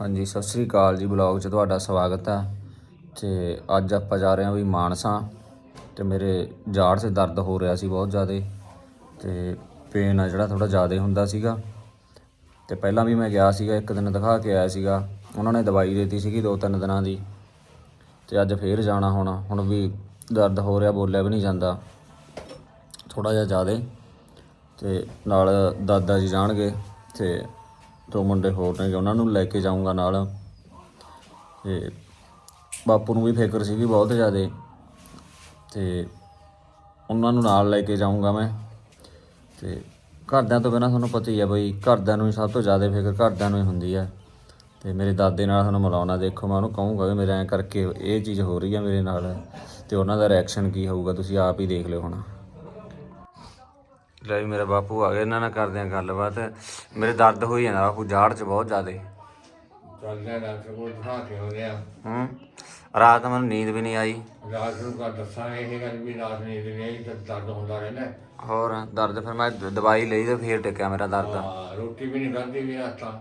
ਹਾਂਜੀ, ਸਤਿ ਸ੍ਰੀ ਅਕਾਲ ਜੀ ਬਲੌਗ 'ਚ ਤੁਹਾਡਾ ਸਵਾਗਤ ਹੈ। ਤੇ ਅੱਜ ਆਪਾਂ ਜਾ ਰਹੇ ਹਾਂ ਵੀ ਮਾਨਸਾ ਤੇ ਮੇਰੇ ਜਾੜ 'ਚ ਦਰਦ ਹੋ ਰਿਹਾ ਸੀ ਬਹੁਤ ਜ਼ਿਆਦਾ ਤੇ ਪੇਨ ਆ ਜਿਹੜਾ ਥੋੜਾ ਜ਼ਿਆਦਾ ਹੁੰਦਾ ਸੀਗਾ। ਤੇ ਪਹਿਲਾਂ ਵੀ ਮੈਂ ਗਿਆ ਸੀਗਾ, ਇੱਕ ਦਿਨ ਦਿਖਾ ਕੇ ਆਇਆ ਸੀਗਾ। ਉਹਨਾਂ ਨੇ ਦਵਾਈ ਦਿੱਤੀ ਸੀਗੀ ਦੋ ਤਿੰਨ ਦਿਨਾਂ ਦੀ ਤੇ ਅੱਜ ਫੇਰ ਜਾਣਾ ਹੁਣ ਹੁਣ ਵੀ ਦਰਦ ਹੋ ਰਿਹਾ, ਬੋਲਿਆ ਵੀ ਨਹੀਂ ਜਾਂਦਾ। ਥੋੜਾ ਜਿਹਾ ਜ਼ਿਆਦਾ ਤੇ ਨਾਲ ਦਾਦਾ ਜੀ ਜਾਣਗੇ ਤੇ ਦੋ ਮੁੰਡੇ ਹੋਰ ਨੇ ਉਹਨਾਂ ਨੂੰ ਲੈ ਕੇ ਜਾਊਂਗਾ ਨਾਲ। ਤੇ ਬਾਪੂ ਨੂੰ ਵੀ ਫਿਕਰ ਸੀਗੀ ਬਹੁਤ ਜ਼ਿਆਦੇ। ਤੇ ਉਹਨਾਂ ਨੂੰ ਨਾਲ ਲੈ ਕੇ ਜਾਊਂਗਾ ਮੈਂ। ਤੇ ਘਰਦਿਆਂ ਤੋਂ ਬਿਨਾਂ ਤੁਹਾਨੂੰ ਪਤਾ ਹੀ ਹੈ ਬਈ, ਘਰਦਿਆਂ ਨੂੰ ਹੀ ਸਭ ਤੋਂ ਜ਼ਿਆਦਾ ਫਿਕਰ ਘਰਦਿਆਂ ਨੂੰ ਹੀ ਹੁੰਦੀ ਹੈ ਤੇ ਮੇਰੇ ਦਾਦੇ ਨਾਲ ਤੁਹਾਨੂੰ ਮਿਲਾਉਣਾ ਦੇਖੋ, ਮੈਂ ਉਹਨੂੰ ਕਹੂੰਗਾ ਵੀ ਮੇਰੇ ਐਂ ਕਰਕੇ ਇਹ ਚੀਜ਼ ਹੋ ਰਹੀ ਹੈ ਮੇਰੇ ਨਾਲ। ਤੇ ਉਹਨਾਂ ਦਾ ਰਿਐਕਸ਼ਨ ਕੀ ਹੋਊਗਾ, ਤੁਸੀਂ ਆਪ ਹੀ ਦੇਖ ਲਿਓ ਹੁਣ। ਲੈ ਵੀ ਮੇਰਾ ਬਾਪੂ ਆ ਗਿਆ ਇਹਨਾਂ ਨਾਲ ਕਰਦੇ ਆ ਗੱਲਬਾਤ। ਮੇਰੇ ਦਰਦ ਹੋਈ ਜਾਂਦਾ ਬਾਪੂ ਜਾੜ 'ਚ ਬਹੁਤ ਜ਼ਿਆਦਾ। ਚੱਲਦਾ ਡਾਕਟਰ ਕੋਲ ਦਿਖਾ ਕੇ ਹੋ ਗਿਆ। ਹੂੰ ਰਾਤ ਨੂੰ ਮੈਨੂੰ ਨੀਂਦ ਵੀ ਨਹੀਂ ਆਈ। ਰਾਤ ਨੂੰ ਕਾ ਦੱਸਾਂ ਇਹ ਗੱਲ ਵੀ ਰਾਤ ਨੀਂਦ ਨਹੀਂ ਆਈ ਤਾਂ ਦਰਦ ਹੁੰਦਾ ਰਹਿੰਦਾ। ਹੋਰ ਦਰਦ ਫਿਰ ਮੈਂ ਦ- ਦਵਾਈ ਲਈ ਤੇ ਫੇਰ ਟਿਕਿਆ ਮੇਰਾ ਦਰਦ। ਹਾਂ, ਰੋਟੀ ਵੀ ਨਹੀਂ ਖਾਧੀ ਵੀ ਰਾਤਾਂ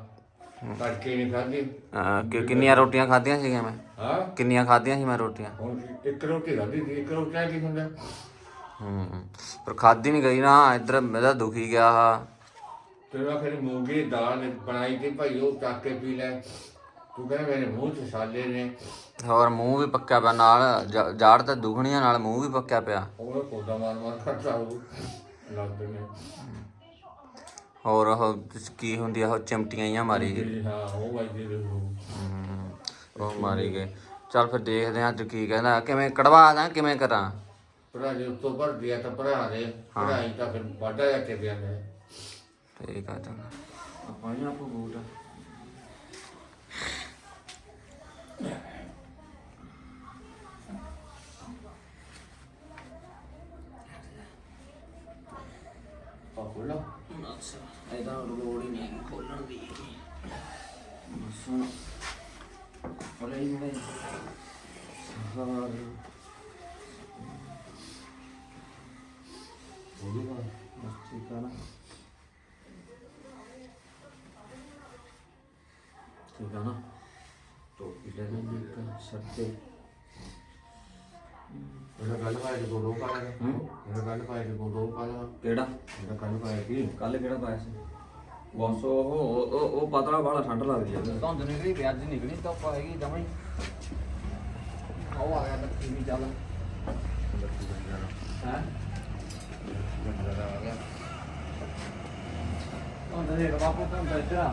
ਤੜਕੇ ਨਹੀਂ ਅਹ ਕਿ- ਕਿੰਨੀਆਂ ਰੋਟੀਆਂ ਖਾਧੀਆਂ ਸੀਗੀਆਂ ਮੈਂ? ਹਾਂ? ਕਿੰਨੀਆਂ ਖਾਧੀਆਂ ਸੀ ਮੈਂ ਰੋਟੀਆਂ? ਹੁਣ ਇੱਕ ਰੋਟੀ ਖਾਧੀ ਸੀ ਇੱਕ ਰੋਟੀ ਨਾਲ ਕੀ ਹੁੰਦਾ? ਹੂੰ। ਪਰ ਖਾਧੀ ਨਹੀਂ ਗਈ ਨਾ ਇੱਧਰ ਮੇਰਾ ਦੁਖੀ ਗਿਆ ਆ। ਤੇ ਮੈਂ ਫਿਰ ਮੂੰਗੀ ਦਾਲ ਬਣਾਈ ਤੇ ਭਾਈ ਉਹ ਚੱਕ ਕੇ ਪੀ ਲੈ। ਤੂੰ ਕਹਿੰਦਾ ਮੇਰੇ ਮੂੰਹ 'ਚ ਸਾਲੇ ਨੇ। ਹੋਰ ਮੂੰਹ ਵੀ ਪੱਕਿਆ ਪਿਆ ਨਾਲ ਜ- ਜਾੜ ਤਾਂ ਦੁਖਣੀਆਂ ਨਾਲ ਮੂੰਹ ਵੀ ਪੱਕਿਆ ਪਿਆ। ਉਹ ਕੋਦਾ ਮਾਰ ਮਾਰ ਕਰਦਾ ਉਹ ਲੱਗਦੇ ਨੇ। ਹੋਰ ਉਹ ਕੀ ਹੁੰਦੀ ਆ ਉਹ ਚਿਮਟੀਆਂ ਜਿਹੀਆਂ ਮਾਰੀ ਗਈ। ਜੀ ਹਾਂ ਉਹ ਵਾਈ ਦੇ ਦੇ ਹੂੰ, ਉਹ ਮਾਰੀ ਗਏ ਚੱਲ ਫਿਰ ਦੇਖਦੇ ਹਾਂ ਅੱਜ ਕੀ ਕਹਿੰਦਾ ਕਿਵੇਂ ਕਢਵਾ ਦਾਂ ਕਿਵੇਂ ਕਰਾਂ। ਭਰਾ ਜੇ ਉੱਤੋਂ ਭਰ ਦਿਆ ਤਾਂ ਭਰਾ ਦੇ ਭਰਾਈ ਤਾਂ ਫਿਰ ਵਾਢਾ ਜਾ ਕੇ ਪਿਆ ਨੇ ਠੀਕ ਆ। ਚੰਗਾ ਆਪਾਂ ਹੀ ਆਪੋ ਬੂਟ ਪਾਪੂ ਲਾ ਅੱਛਾ ਇਹਦਾ ਲੋੜ ਹੀ ਨਹੀਂ ਖੋਲਣ ਦੀ। ਸੁਣ ਬੋਲੇ ਹੀ ਬੋਲੇ ਹਾਂ ਬੋਲੂਗਾ ਬਸ ਠੀਕ ਆ ਨਾ ਠੀਕ ਆ ਨਾ ਟੋਪੀ ਲੈ ਲੈਂਦੇ ਇੱਕ ਸਿਰ ਤੇ ਇਹਦਾ ਗੱਲ ਪਾਇਆ ਤੇ ਗੋਲੋ ਪਾ ਲੈ ਹੂੰ ਇਹਦਾ ਗੱਲ ਪਾਇਆ ਤੇ ਗੋਲੋ ਪਾ ਲੈ ਕਿਹੜਾ? ਇਹਦਾ ਗੱਲ ਪਾਇਆ ਕੀ ਕੱਲ ਕਿਹੜਾ ਪਾਇਆ ਸੀ? ਬਸ ਉਹ ਉਹ ਉਹ- ਪਤਲਾ ਵਾਲਾ ਠੰਡ ਲੱਗਦੀ ਆ। ਧੁੰਦ ਨਿਕਲੀ ਤੇ ਅੱਜ ਨਿਕਲੀ ਤਾਂ ਪਾਏਗੀ ਜਮਾਂ ਹੀ। ਉਹ ਆ ਗਿਆ ਬੱਤੀ ਵੀ ਚੱਲ। ਹੈ? ਧੁੰਦ ਦੇ ਬਾਪੂ ਧੁੰਦ ਇੱਧਰ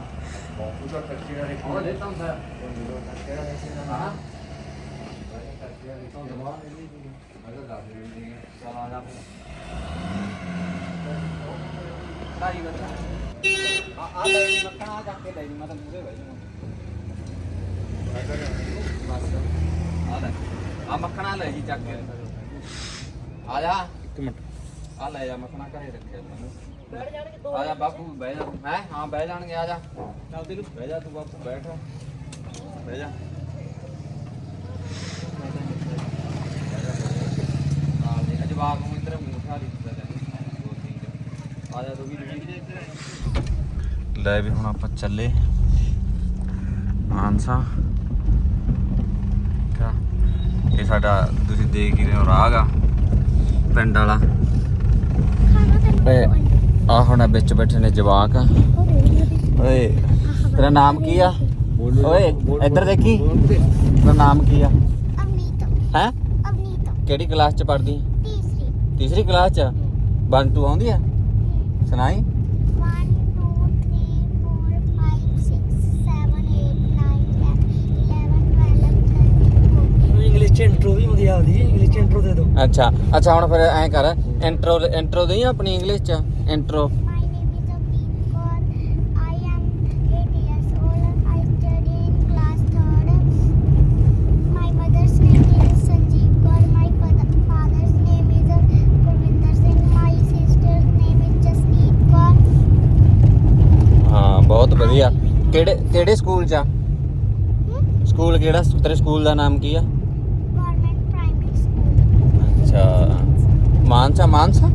ਬਾਪੂ ਦਾ ਕੱਚੀ ਨਾਲ ਉਹ ਦੇ ਧੁੰਦ ਹਾਂ ਧੁੰਦ ਬਾਹਰ ਨਿਕਲੀ ਸੀ ਮੈਂ ਤਾਂ ਦੱਸ ਰਹੀ ਨਹੀਂ ਚੱਲ ਆ ਜਾ ਫਿਰ ਆ ਆ ਲੈ ਮੱਖਣਾ ਜਾ ਕੇ ਲੈ ਮੈਂ ਤਾਂ ਮੂਰੇ ਬਹਿ ਜਾਵਾਂ ਬਸ ਆ ਲੈ, ਆ ਮੱਖਣਾ ਲੈ ਜੀ ਚੱਕ ਕੇ। ਆ ਜਾ। ਇੱਕ ਮਿੰਟ। ਆ ਲੈ ਜਾ ਮੱਖਣਾ ਘਰੇ ਰੱਖਿਆ ਤੈਨੂੰ। ਬੈਠ ਜਾਣਗੇ ਆ ਜਾ ਬਾਪੂ ਬਹਿ ਜਾ ਹੈ? ਹਾਂ ਬਹਿ ਜਾਣਗੇ ਆ ਜਾ। ਚੱਲ ਤੈਨੂੰ ਬਹਿ ਜਾ ਤੂੰ ਬਾਪੂ ਬੈਠ। ਬਹਿ ਜਾ। ਆ ਦੇ ਜਵਾਬ ਨੂੰ ਇੱਧਰ ਮੂਠਾ ਲਿਖਦਾ ਆ ਜਾ ਤੂੰ ਵੀ ਲੈ ਵੀ ਹੁਣ ਆਪਾਂ ਚੱਲੇ। ਮਾਨਸਾ। ਕਾ ਇਹ ਸਾਡਾ ਤੁਸੀਂ ਦੇਖ ਹੀ ਰਹੇ ਹੋ ਰਾਹ ਪਿੰਡ ਵਾਲਾ। ਓਏ ਆ ਹੁਣ ਵਿੱਚ ਬੈਠੇ ਨੇ ਜਵਾਕ। ਓਏ ਤੇਰਾ ਨਾਮ ਕੀ ਆ? ਓਏ ਇੱਧਰ ਦੇਖੀ। ਤੇਰਾ ਨਾਮ ਕੀ ਆ? ਅਵਨੀਤ। ਹੈ? ਅਵਨੀਤ। ਕਿਹੜੀ ਕਲਾਸ ਚ ਪੜ੍ਹਦੀ? ਤੀਸਰੀ। ਤੀਸਰੀ ਕਲਾਸ ਚ? 1 2 ਆਉਂਦੀ ਆ? ਸੁਣਾਈ? ਇੰਗਲਿਸ਼ ਚ ਇੰਟਰੋ ਵੀ ਹੁੰਦੀ ਆਉਂਦੀ ਹੈ ਇੰਗਲਿਸ਼ ਚ ਇੰਟਰੋ ਦੇ ਦਿਓ ਅੱਛਾ ਅੱਛਾ ਹੁਣ ਫਿਰ ਐਂ ਕਰ ਇੰਟਰੋ ਇੰਟਰੋ ਦੇਈ ਆਪਣੀ ਇੰਗਲਿਸ਼ ਚ intro My name is Avneet Kaur. I am 8 years old. I study in class 3rd. My mother's name is Sanjeev Kaur. My father, father's name is Gurvinder Singh. My sister's name is Jasneet Kaur. ਹਾਂ ਬਹੁਤ ਵਧੀਆ ਕਿਹੜੇ ਕਿਹੜੇ school ਚ ਆ Hmm? School ਕਿਹੜਾ ਤੇਰੇ school ਦਾ ਨਾਮ ਕੀ ਆ. ਅੱਛਾ। ਮਾਨਸਾ ਮਾਨਸਾ.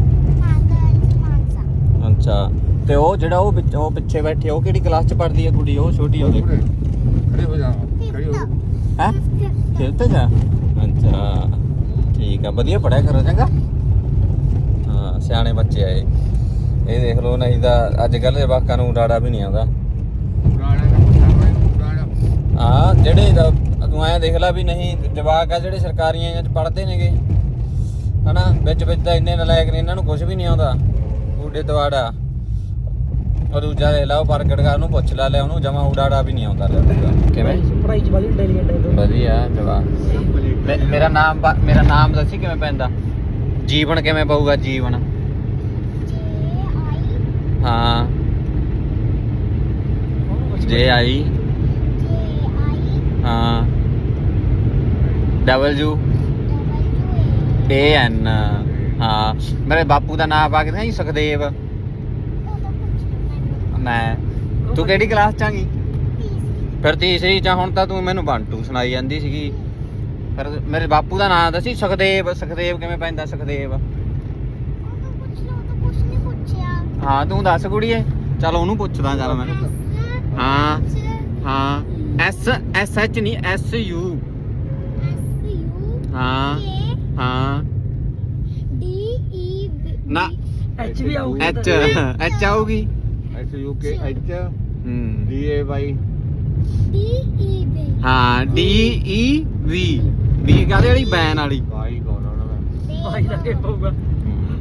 ਅੱਛਾ। ਤੇ ਉਹ ਜਿਹੜਾ ਉਹ ਵਿੱਚ- ਉਹ ਪਿੱਛੇ ਬੈਠੀ ਆ, ਉਹ ਕਿਹੜੀ ਕਲਾਸ ਚ ਪੜ੍ਹਦੀ ਆ ਕੁੜੀ? ਉਹ ਛੋਟੀ ਉਹਦੇ? ਖੜੀ ਹੋ ਜਾ ਖੜੀ ਹੋ ਹੈ? ਜਾ ਅੱਛਾ। ਠੀਕ ਆ ਵਧੀਆ ਪੜਿਆ ਕਰੋ ਚੰਗਾ। ਹਾਂ ਸਿਆਣੇ ਬੱਚੇ ਆ ਇਹ। ਦੇਖ ਲਓ ਨਹੀਂ ਤਾਂ ਅੱਜ ਕੱਲ੍ਹ ਦੇ ਜਵਾਕਾਂ ਨੂੰ ਡਾੜਾ ਵੀ ਨਹੀਂ ਆਉਂਦਾ। ਪੁਰਾਣਾ ਦਾ ਪੁੱਛਾ ਮੈਂ ਪੁਰਾਣਾ ਹਾਂ ਜਿਹੜੇ ਦਾ ਤੂੰ ਐਂ ਦੇਖ ਲੈ ਵੀ ਨਹੀਂ ਜਵਾਕ ਆ ਜਿਹੜੇ ਸਰਕਾਰੀਆਂ ਚ ਪੜ੍ਹਦੇ ਨੇਗੇ। ਹਨਾ ਵਿੱਚ ਵਿੱਚ ਤਾਂ ਇੰਨੇ ਨਲਾਇਕ ਨੇ ਇਹਨਾਂ ਨੂੰ ਕੁਝ ਵੀ ਨਹੀਂ ਆਉਂਦਾ। ਊਡੇ ਦਵਾੜਾ। ਉਹ ਦੂਜਾ ਦੇਖ ਲਾ ਉਹ ਪ੍ਰਗਟ ਕਰ ਨੂੰ ਪੁੱਛ ਲੈ ਲੈ ਉਹਨੂੰ ਜਮਾ ਊਡਾੜਾ ਵੀ ਨਹੀਂ ਆਉਂਦਾ ਕਿਵੇਂ? ਪੜਾਈ ਚ ਬਾਲੀ ਇੰਟੈਲੀਜੈਂਟ ਹੈ ਤੂੰ ਵਧੀਆ ਜਵਾਕ ਮੇ- ਮੇਰਾ ਨਾਮ ਬ- ਮੇਰਾ ਨਾਮ ਦੱਸੀ ਕਿਵੇਂ ਪੈਂਦਾ? ਜੀਵਨ ਕਿਵੇਂ ਪਊਗਾ ਜੀਵਨ? ਜੇ ਆਈ ਹਾਂ। ਜੇ ਆਈ। ਜੇ ਆਈ। ਹਾਂ। Double you. ਏ ਐਨ ਹਾਂ ਮੇਰੇ ਬਾਪੂ ਦਾ ਨਾਮ ਪਾ ਕੇ ਨਹੀਂ ਸੁਖਦੇਵ। ਮੈਂ ਤੂੰ ਕਿਹੜੀ ਕਲਾਸ ਚ ਆਂਗੀ ਫਿਰ ਤੀਸਰੀ ਚ ਆ, ਹੁਣ ਤਾਂ ਤੂੰ ਮੈਨੂੰ ਬੰਟੂ ਸੁਣਾਈ ਜਾਂਦੀ ਸੀਗੀ। ਫਿਰ ਮੇਰੇ ਬਾਪੂ ਦਾ ਨਾਮ ਦੱਸੀ ਸੁਖਦੇਵ ਸੁਖਦੇਵ ਕਿਵੇਂ ਪੈਂਦਾ ਸੁਖਦੇਵ? ਹਾਂ ਤੂੰ ਦੱਸ ਕੁੜੀਏ। ਚਲ ਉਹਨੂੰ ਪੁੱਛਦਾ ਚੱਲ ਮੈਂ। ਹਾਂ ਹਾਂ। ਐਸ ਐਸ ਐਚ ਨਹੀਂ ਐਸ ਯੂ ਹਾਂ। ਹਾਂ। D E V ਨਾ। ਐਚ ਵੀ ਆਊਗੀ ਐਚ ਐਚ ਆਊਗੀ। ਐਸ ਯੂ ਕੇ ਐਚ ਹੂੰ। D A Y D E V ਹਾਂ ਡੀ ਈ ਵੀ ਵੀ ਕਾਹਦੇ ਵਾਲੀ? ਬੈਨ ਵਾਲੀ। ਵਾਈ ਕੋਣ ਹੋਣਾ ਮੈਂ ਭਾਈ ਦਾ ਕੀ ਪਊਗਾ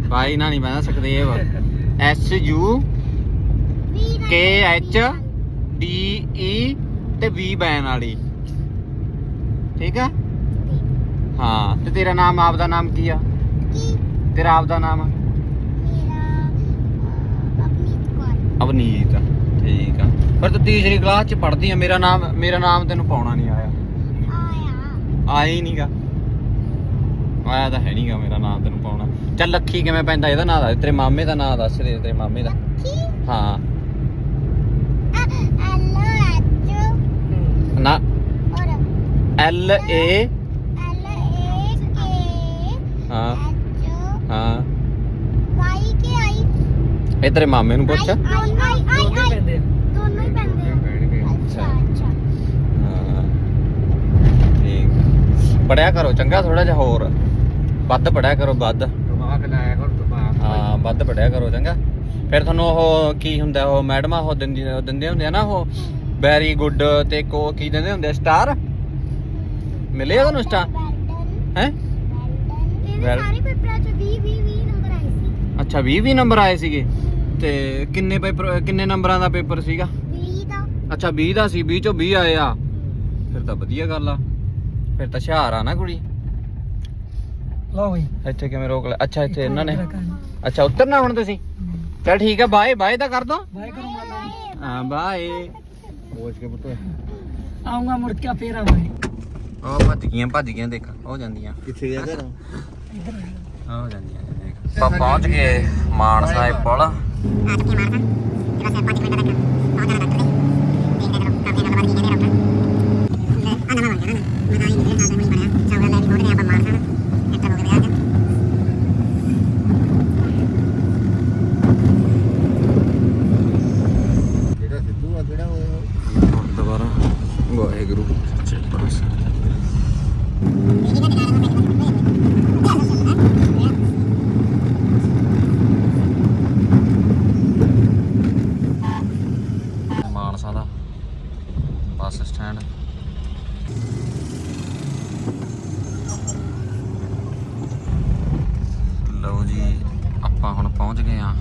ਬਾਈ ਨਾ ਨਹੀਂ ਬਣਾ ਸਕਦੇ ਇਹ ਐਸ ਯੂ V ਨਾਲ ਕੇ ਐਚ ਡੀ ਈ ਤੇ ਵੀ ਬੈਨ ਵਾਲੀ। ਠੀਕ ਆ? ਹਾਂ ਤੇ ਤੇਰਾ ਨਾਮ ਆਪ ਦਾ ਨਾਮ ਕੀ ਆ? ਕੀ? ਤੇਰਾ ਆਪ ਦਾ ਨਾਮ? ਮੇਰਾ ਅਵਨੀਤ ਕੌਰ। ਅਵਨੀਤ ਠੀਕ ਆ। ਪਰ ਤੂੰ ਤੀਸਰੀ ਕਲਾਸ ਚ ਪੜ੍ਹਦੀ ਆ ਮੇਰਾ ਨਾਮ ਮੇਰਾ ਨਾਮ ਤੈਨੂੰ ਪਾਉਣਾ ਨਹੀਂ ਆਇਆ। ਆਇਆ। ਆਇਆ ਹੀ ਨਹੀਂਗਾ ਆਇਆ ਤਾਂ ਹੈ ਨਹੀਂਗਾ ਮੇਰਾ ਨਾਮ ਤੈਨੂੰ ਪਾਉਣਾ। ਚੱਲ ਲੱਖੀ ਕਿਵੇਂ ਪੈਂਦਾ ਇਹਦਾ ਨਾਂ ਦੱਸ ਤੇਰੇ ਮਾਮੇ ਦਾ ਨਾਂ ਦੱਸ ਦੇ ਤੇਰੇ ਮਾਮੇ ਦਾ। ਕੀ ਹਾਂ। L H. ਨਾ। ਔਰ ਐਲ ਏ ਐਲ ਏ ਕੇ ਹਾਂ ਐਚ ਹਾਂ। ਵਾਈ ਕੇ ਆਈ? ਇਹ ਤੇਰੇ ਮਾਮੇ ਨੂੰ ਪੁੱਛ। ਆਈ ਆਈ ਆਈ ਦੋਨੇ ਆਈ ਪੈਂਦੇ ਆ। ਦੋਨੋਂ ਹੀ ਪੈਂਦੇ ਆ। ਪੈਣਗੇ। ਅੱਛਾ ਅੱਛਾ। ਹਾਂ। ਠੀਕ। ਪੜਿਆ ਕਰੋ ਚੰਗਾ ਥੋੜਾ ਜਿਹਾ ਹੋਰ। ਵੱਧ ਪੜਿਆ ਕਰੋ ਵੱਧ। ਦਿਮਾਗ ਲਾਇਆ ਕਰ ਦਿਮਾਗ ਹਾਂ ਵੱਧ ਪੜਿਆ ਕਰੋ ਚੰਗਾ। ਫਿਰ ਤੁਹਾਨੂੰ ਉਹ ਕੀ ਹੁੰਦਾ ਉਹ ਮੈਡਮਾਂ ਉਹ ਦਿੰਦੀ ਦਿੰਦੇ ਹੁੰਦੇ ਆ ਨਾ ਉਹ? ਵੈਰੀ ਗੁੱਡ ਤੇ ਕੋ ਕੀ ਦਿੰਦੇ ਹੁੰਦੇ ਸਟਾਰ? ਮਿਲੇ ਆ ਤੁਹਾਨੂੰ ਸਟਾਰ? ਹੈ? Well- ਸਾਰੇ ਪੇਪਰਾਂ 'ਚ 20 20 20 ਨੰਬਰ ਆਏ ਸੀ। ਅੱਛਾ 20 20 ਨੰਬਰ ਆਏ ਸੀਗੇ? ਤੇ ਕਿੰਨੇ ਪੇਪਰ ਕਿੰਨੇ ਨੰਬਰਾਂ ਦਾ ਪੇਪਰ ਸੀਗਾ? 20 ਦਾ। ਅੱਛਾ 20 ਦਾ ਸੀ 20 ਚੋਂ 20 ਆਏ ਆ। ਫਿਰ ਤਾਂ ਵਧੀਆ ਗੱਲ ਆ। ਫਿਰ ਤਾਂ ਹੁਸ਼ਿਆਰ ਆ ਨਾ ਕੁੜੀ। ਲਓ ਬਈ। ਇੱਥੇ ਕਿਵੇਂ ਰੋਕ ਲਿਆ? ਅੱਛਾ ਇੱਥੇ ਇਹਨਾਂ ਨੇ। ਅੱਛਾ ਉਤਰਨਾ ਹੁਣ ਤੁਸੀਂ? ਚਲ ਠੀਕ ਆ ਬਾਏ ਬਾਏ ਤਾਂ ਕਰ ਦੋ। ਬਾਏ ਕਰੋ ਮਾਤਾ ਜੀ। ਹਾਂ ਬਾਏ। ਪੋਚ ਕੇ ਪੁੱਤ। ਆਉਂਗਾ ਮੁੜ ਕੇ ਫੇਰ ਆਵਾਂਗੇ। ਭੱਜ ਗਈਆਂ ਭੱਜ ਗਈਆਂ ਦੇਖ ਹੋ ਜਾਂਦੀਆਂ। ਕਿੱਥੇ ਜਾ ਕਰ ਹੋ ਜਾਂਦੀਆਂ ਦੇਖ। ਆਪਾਂ ਪਹੁੰਚ ਗਏ ਮਾਨ ਸਾਹਿਬ ਪੁਲ ਜਿਹੜਾ ਸਿੱਧੂ ਆ ਕਿਹੜਾ ਉਹ ਦੁਬਾਰਾ ਵਾਹਿਗੁਰੂ ਸੱਚੇ ਪਾਤਸ਼ਾਹ ਮਾਨਸਾ ਦਾ ਬੱਸ ਸਟੈਂਡ ਲਓ ਜੀ ਆਪਾਂ ਹੁਣ ਪਹੁੰਚ ਗਏ ਆ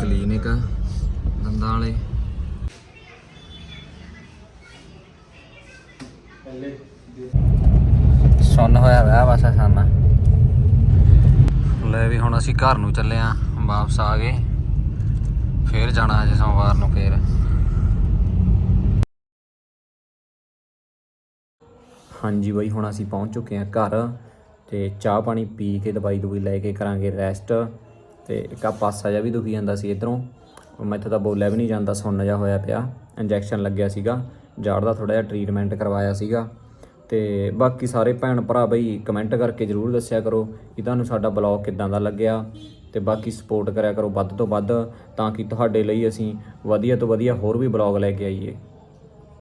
ਕਲੀਨਿਕ ਦੰਦਾਂ ਵਾਲੇ। ਸੁੰਨ ਹੋਇਆ ਵਿਆ ਬਸ ਸਾਨਾ। ਲੈ ਵੀ ਹੁਣ ਅਸੀਂ ਘਰ ਨੂੰ ਚੱਲੇ ਆਂ ਵਾਪਸ ਆ ਗਏ। ਫੇਰ ਜਾਣਾ ਅਜੇ ਸੋਮਵਾਰ ਨੂੰ ਫੇਰ। ਹਾਂਜੀ ਬਾਈ, ਹੁਣ ਅਸੀਂ ਪਹੁੰਚ ਚੁੱਕੇ ਆਂ ਘਰ। ਤੇ ਚਾਹ ਪਾਣੀ ਪੀ ਕੇ ਦਵਾਈ ਦਵਾਈ ਲੈ ਕੇ ਕਰਾਂਗੇ ਰੈਸਟ ਤੇ ਇੱਕ ਆ ਪਾਸਾ ਜਿਹਾ ਵੀ ਦੁਖੀ ਜਾਂਦਾ ਸੀ ਇਧਰੋਂ। ਮੈਥੋਂ ਤਾਂ ਬੋਲਿਆ ਵੀ ਨਹੀਂ ਜਾਂਦਾ, ਸੁੰਨ ਜਿਹਾ ਹੋਇਆ ਪਿਆ ਇੰਜੈਕਸ਼ਨ ਲੱਗਿਆ ਸੀਗਾ, ਜਾੜ ਦਾ ਥੋੜਾ ਜਿਹਾ ਟਰੀਟਮੈਂਟ ਕਰਵਾਇਆ ਸੀਗਾ। ਤੇ ਬਾਕੀ ਸਾਰੇ ਭੈਣ ਭਰਾ ਬਈ ਕਮੈਂਟ ਕਰਕੇ ਜਰੂਰ ਦੱਸਿਆ ਕਰੋ ਕਿ ਤੁਹਾਨੂੰ ਸਾਡਾ ਬਲੌਗ ਕਿੱਦਾਂ ਦਾ ਲੱਗਿਆ ਤੇ ਬਾਕੀ ਸਪੋਰਟ ਕਰਿਆ ਕਰੋ ਵੱਧ ਤੋਂ ਵੱਧ ਤਾਂ ਕਿ ਤੁਹਾਡੇ ਲਈ ਅਸੀਂ ਵਧੀਆ ਤੋਂ ਵਧੀਆ ਹੋਰ ਵੀ ਬਲੌਗ ਲੈ ਕੇ ਆਈਏ।